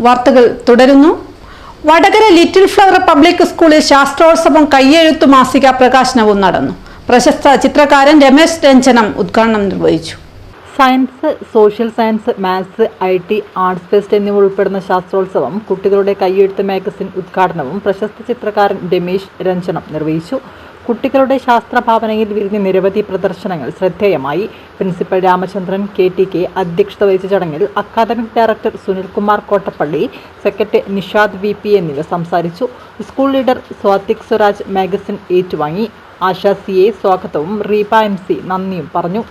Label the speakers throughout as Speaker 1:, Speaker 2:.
Speaker 1: വാർത്തകൾ തുടരുന്നു. Vadakara little flower public സ്കൂളിൽ ശാസ്ത്രോത്സവം കയ്യെഴുത്തു മാസിക പ്രകാശനവും നടന്നു. പ്രശസ്ത ചിത്രകാരൻ രമേശ് രഞ്ജനം ഉദ്ഘാടനം നിർവഹിച്ചു.
Speaker 2: Science social science maths I T arts fest എന്നിവ ഉൾപ്പെടുന്ന ശാസ്ത്രോത്സവം കുട്ടികളുടെ കയ്യെഴുത്ത് മാഗസിൻ ഉദ്ഘാടനവും പ്രശസ്ത ചിത്രകാരൻ രമേശ് രഞ്ജനം നിർവഹിച്ചു. കുട്ടികളുടെ ശാസ്ത്രഭാവനയിൽ വിരിഞ്ഞ നിരവധി പ്രദർശനങ്ങൾ ശ്രദ്ധേയമായി. Principal Ramachandran K T K അധ്യക്ഷത വഹിച്ച ചടങ്ങിൽ academic director Sunilkumar Kottappally secretary Nishad V P എന്നിവർ സംസാരിച്ചു. School leader Swathik Swaraj magazine ഏറ്റുവാങ്ങി. ആശ സി എ സ്വാഗതവും റീപ എം സി നന്ദിയും പറഞ്ഞു.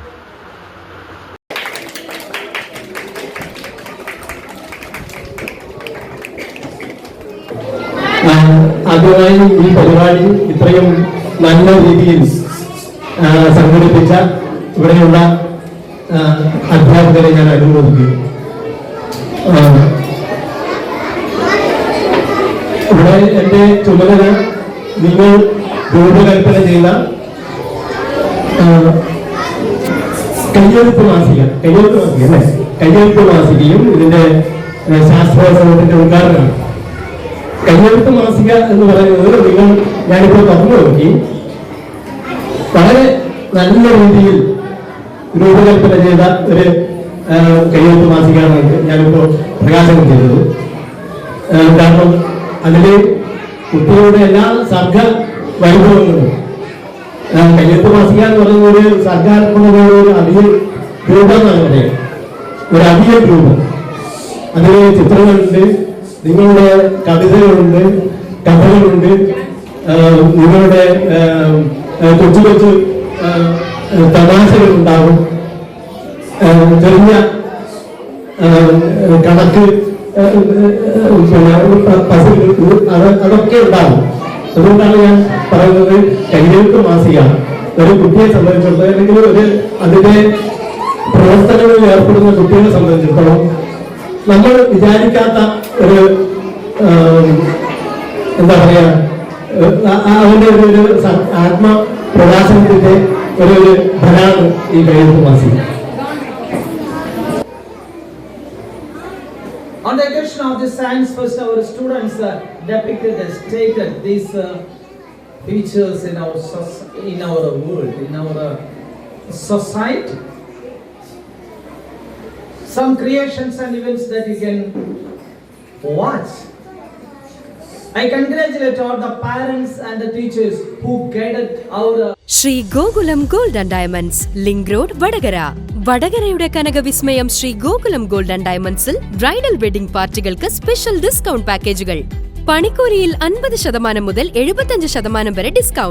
Speaker 3: ആദ്യമായി ഈ പരിപാടി ഇത്രയും നല്ല രീതിയിൽ സംഘടിപ്പിച്ച ഇവിടെയുള്ള അധ്യാപകരെ ഞാൻ അനുമോദിക്കുന്നു ഇവിടെ എന്റെ ചുമതല നിങ്ങൾ രൂപകൽപ്പന ചെയ്ത കയ്യെഴുത്ത് മാസിക കയ്യെഴുത്ത് മാസിക അല്ലേ? കയ്യെഴുത്ത് മാസികയും ഇതിന്റെ ശാസ്ത്രോത്സവത്തിന്റെ ഉദ്ഘാടനമാണ്. കയ്യെഴുത്ത് മാസിക എന്ന് പറയുന്നത് നിങ്ങൾ ഞാനിപ്പോൾ തുറന്നു നോക്കി വളരെ നല്ല രീതിയിൽ രൂപകൽപ്പന ചെയ്ത ഒരു കയ്യെഴുത്ത് മാസികയാണ് ഞാനിപ്പോൾ പ്രകാശനം ചെയ്തത്. കാരണം അതിൽ കുട്ടികളുടെ എല്ലാ സർഗ വൈഭവങ്ങളും കയ്യെഴുത്ത് മാസിക എന്ന് പറയുന്ന ഒരു സർഗാത്മകതയുടെ ഒരു അധിക രൂപം എന്നാണ് ഒരു അധിക രൂപം. അതിൽ ചിത്രങ്ങളുണ്ട് നിങ്ങളുടെ കവിതകളുണ്ട് കഥകളുണ്ട് നിങ്ങളുടെ കൊച്ചു കൊച്ചു തമാശകൾ ഉണ്ടാകും ചെറിയ കണക്ക് പസിലുകൾ അത് അതൊക്കെ ഉണ്ടാകും. അതുകൊണ്ടാണ് ഞാൻ പറയുന്നത് കൈകൾക്ക് മാസിക. ഒരു കുട്ടിയെ സംബന്ധിച്ചിടത്തോളം അല്ലെങ്കിൽ ഒരു അതിന്റെ പ്രവർത്തനങ്ങളിൽ ഏർപ്പെടുന്ന കുട്ടികളെ സംബന്ധിച്ചിടത്തോളം നമ്മൾ വിചാരിക്കാത്ത ഒരു എന്താ പറയാ ഏഹ്, ആ- ആ അവന്റെ ഒരു ഒരു സ- ആത്മപ്രകാശനത്തിന്റെ ഒരു ഒരു ഫലാണ് ഈ കയ്യെഴുത്ത് മാസിക
Speaker 4: On the occasion of the science fest, our students uh, depicted and stated these uh, features in our soc- in our world, in our uh, society. Some creations and events that you can watch. Uh,
Speaker 5: Sree Gokulam gold and diamonds link road Vadakara. വടകരയുടെ കനകവിസ്മയം Sree Gokulam gold and ഡയമണ്ട്സിൽ bridal wedding പാർട്ടികൾക്ക് special discount പാക്കേജുകൾ. പണിക്കൂലിയിൽ അൻപത് ശതമാനം മുതൽ എഴുപത്തഞ്ച് ശതമാനം വരെ ഡിസ്കൗണ്ട്.